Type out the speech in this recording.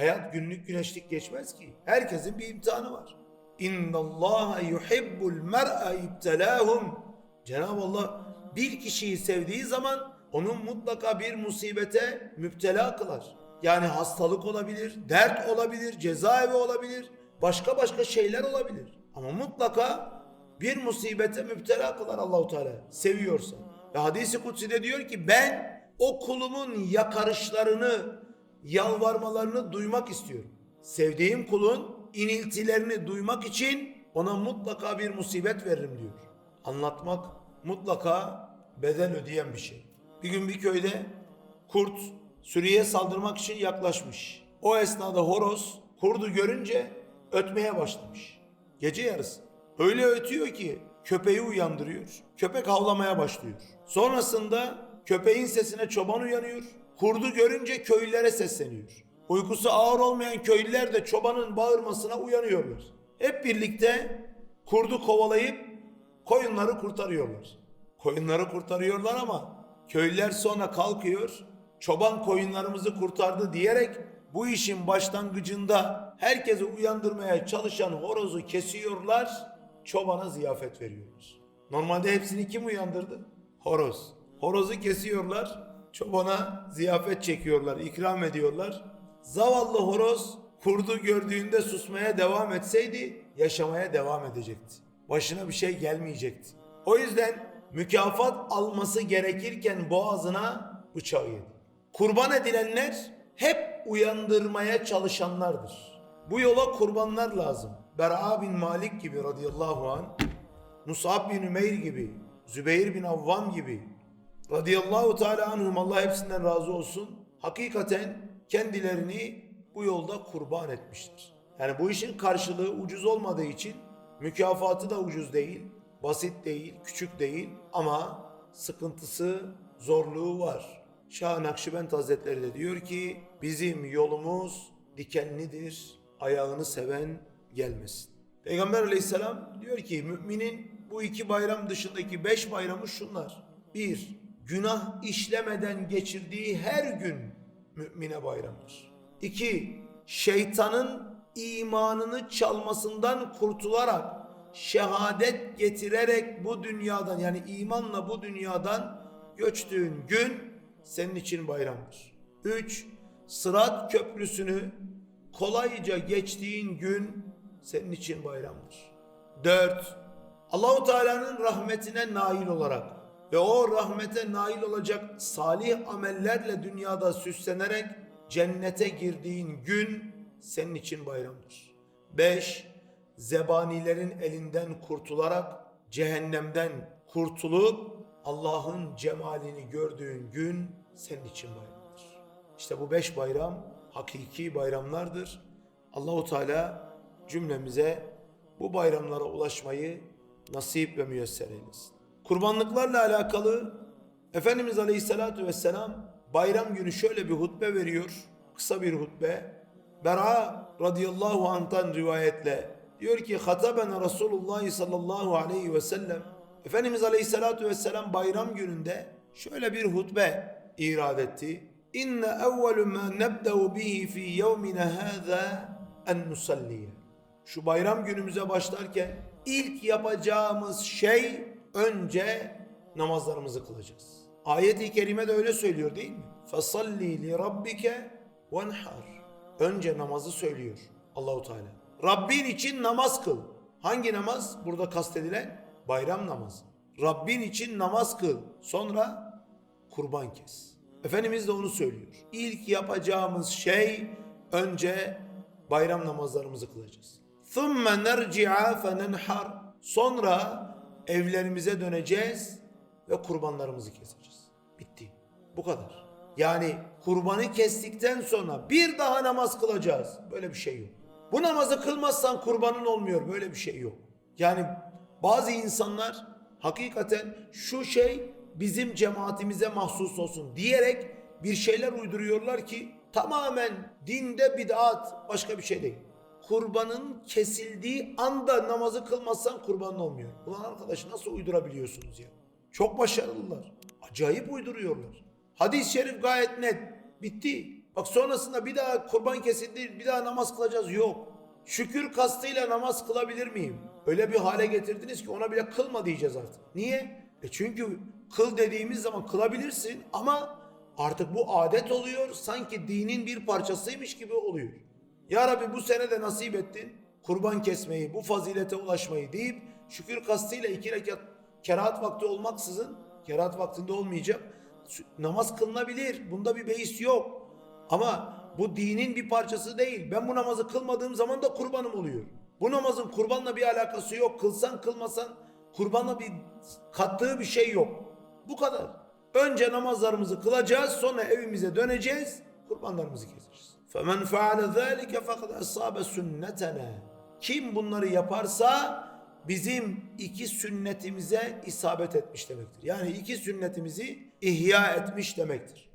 Hayat günlük güneşlik geçmez ki. Herkesin bir imtihanı var. İnna Allah yuhibbul mer'a ibtelahum. Cenab-ı Allah bir kişiyi sevdiği zaman onun mutlaka bir musibete müptela kılar. Yani hastalık olabilir, dert olabilir, cezaevi olabilir, başka başka şeyler olabilir. Ama mutlaka bir musibete müptela kılar Allahu Teala seviyorsa. Ve hadisi kutsi'de diyor ki ben o kulumun yakarışlarını, yalvarmalarını duymak istiyorum. Sevdiğim kulun iniltilerini duymak için ona mutlaka bir musibet veririm diyor. Anlatmak mutlaka bedel ödeyen bir şey. Bir gün bir köyde kurt sürüye saldırmak için yaklaşmış. O esnada horoz kurdu görünce ötmeye başlamış. Gece yarısı. Öyle ötüyor ki köpeği uyandırıyor. Köpek havlamaya başlıyor. Sonrasında köpeğin sesine çoban uyanıyor. Kurdu görünce köylülere sesleniyor. Uykusu ağır olmayan köylüler de çobanın bağırmasına uyanıyorlar. Hep birlikte kurdu kovalayıp koyunları kurtarıyorlar. Koyunları kurtarıyorlar ama köylüler sonra kalkıyor. Çoban koyunlarımızı kurtardı diyerek bu işin başlangıcında herkesi uyandırmaya çalışan horozu kesiyorlar. Çobana ziyafet veriyorlar. Normalde hepsini kim uyandırdı? Horoz. Horozu kesiyorlar. Çobana ziyafet çekiyorlar, ikram ediyorlar. Zavallı horoz kurdu gördüğünde susmaya devam etseydi yaşamaya devam edecekti. Başına bir şey gelmeyecekti. O yüzden mükafat alması gerekirken boğazına bıçağı yedi. Kurban edilenler hep uyandırmaya çalışanlardır. Bu yola kurbanlar lazım. Bera bin Malik gibi radıyallahu an, Musab bin Ümeyr gibi, Zübeyir bin Avvam gibi radıyallahu teala anhum Allah hepsinden razı olsun. Hakikaten kendilerini bu yolda kurban etmiştir. Yani bu işin karşılığı ucuz olmadığı için mükafatı da ucuz değil, basit değil, küçük değil ama sıkıntısı, zorluğu var. Şah Nakşibend Hazretleri de diyor ki bizim yolumuz dikenlidir, ayağını seven gelmesin. Peygamber aleyhisselam diyor ki müminin bu iki bayram dışındaki beş bayramı şunlar. Bir, günah işlemeden geçirdiği her gün mümine bayramdır. İki, şeytanın imanını çalmasından kurtularak şehadet getirerek bu dünyadan yani imanla bu dünyadan göçtüğün gün senin için bayramdır. Üç, sırat köprüsünü kolayca geçtiğin gün senin için bayramdır. Dört, Allahu Teala'nın rahmetine nail olarak ve o rahmete nail olacak salih amellerle dünyada süslenerek cennete girdiğin gün senin için bayramdır. 5. Zebanilerin elinden kurtularak cehennemden kurtulup Allah'ın cemalini gördüğün gün senin için bayramdır. İşte bu beş bayram hakiki bayramlardır. Allahu Teala cümlemize bu bayramlara ulaşmayı nasip ve müyesser eylesin. Kurbanlıklarla alakalı Efendimiz Aleyhisselatü Vesselam bayram günü şöyle bir hutbe veriyor. Kısa bir hutbe. Bera radıyallahu anh'tan rivayetle diyor ki hatabena Resulullah sallallahu aleyhi ve sellem Efendimiz Aleyhisselatü Vesselam bayram gününde şöyle bir hutbe irad etti. İnne evvelu ma nebde'u bihi fi yevmina hâzâ en nusalliye. Şu bayram günümüze başlarken ilk yapacağımız şey önce namazlarımızı kılacağız. Ayet-i kerime de öyle söylüyor değil mi? Fasalli li rabbike venhar. Önce namazı söylüyor Allahu Teala. Rabbin için namaz kıl. Hangi namaz? Burada kastedilen bayram namazı. Rabbin için namaz kıl. Sonra kurban kes. Efendimiz de onu söylüyor. İlk yapacağımız şey önce bayram namazlarımızı kılacağız. ثُمَّ نَرْجِعَا فَنَنْحَرْ Sonra evlerimize döneceğiz ve kurbanlarımızı keseceğiz. Bitti. Bu kadar. Yani kurbanı kestikten sonra bir daha namaz kılacağız. Böyle bir şey yok. Bu namazı kılmazsan kurbanın olmuyor. Böyle bir şey yok. Yani bazı insanlar hakikaten şu şey bizim cemaatimize mahsus olsun diyerek bir şeyler uyduruyorlar ki tamamen dinde bid'at başka bir şey değil. Kurbanın kesildiği anda namazı kılmazsan kurbanın olmuyor. Ulan arkadaş nasıl uydurabiliyorsunuz ya? Çok başarılılar. Acayip uyduruyorlar. Hadis-i şerif gayet net. Bitti. Bak sonrasında bir daha kurban kesildi, bir daha namaz kılacağız yok. Şükür kastıyla namaz kılabilir miyim? Öyle bir hale getirdiniz ki ona bile kılma diyeceğiz artık. Niye? E çünkü kıl dediğimiz zaman kılabilirsin ama artık bu adet oluyor. Sanki dinin bir parçasıymış gibi oluyor. Ya Rabbi bu sene de nasip ettin. Kurban kesmeyi, bu fazilete ulaşmayı deyip şükür kastıyla iki rekat kerahat vakti olmaksızın, kerahat vaktinde olmayacak. Namaz kılınabilir. Bunda bir beis yok. Ama bu dinin bir parçası değil. Ben bu namazı kılmadığım zaman da kurbanım oluyor. Bu namazın kurbanla bir alakası yok. Kılsan kılmasan kurbanla bir kattığı bir şey yok. Bu kadar. Önce namazlarımızı kılacağız, sonra evimize döneceğiz, kurbanlarımızı keseceğiz. فَمَنْ فَعَلَ ذَٰلِكَ فَقَدْ أَصَابَ سُنَّتَنَا Kim bunları yaparsa bizim iki sünnetimize isabet etmiş demektir. Yani iki sünnetimizi ihya etmiş demektir.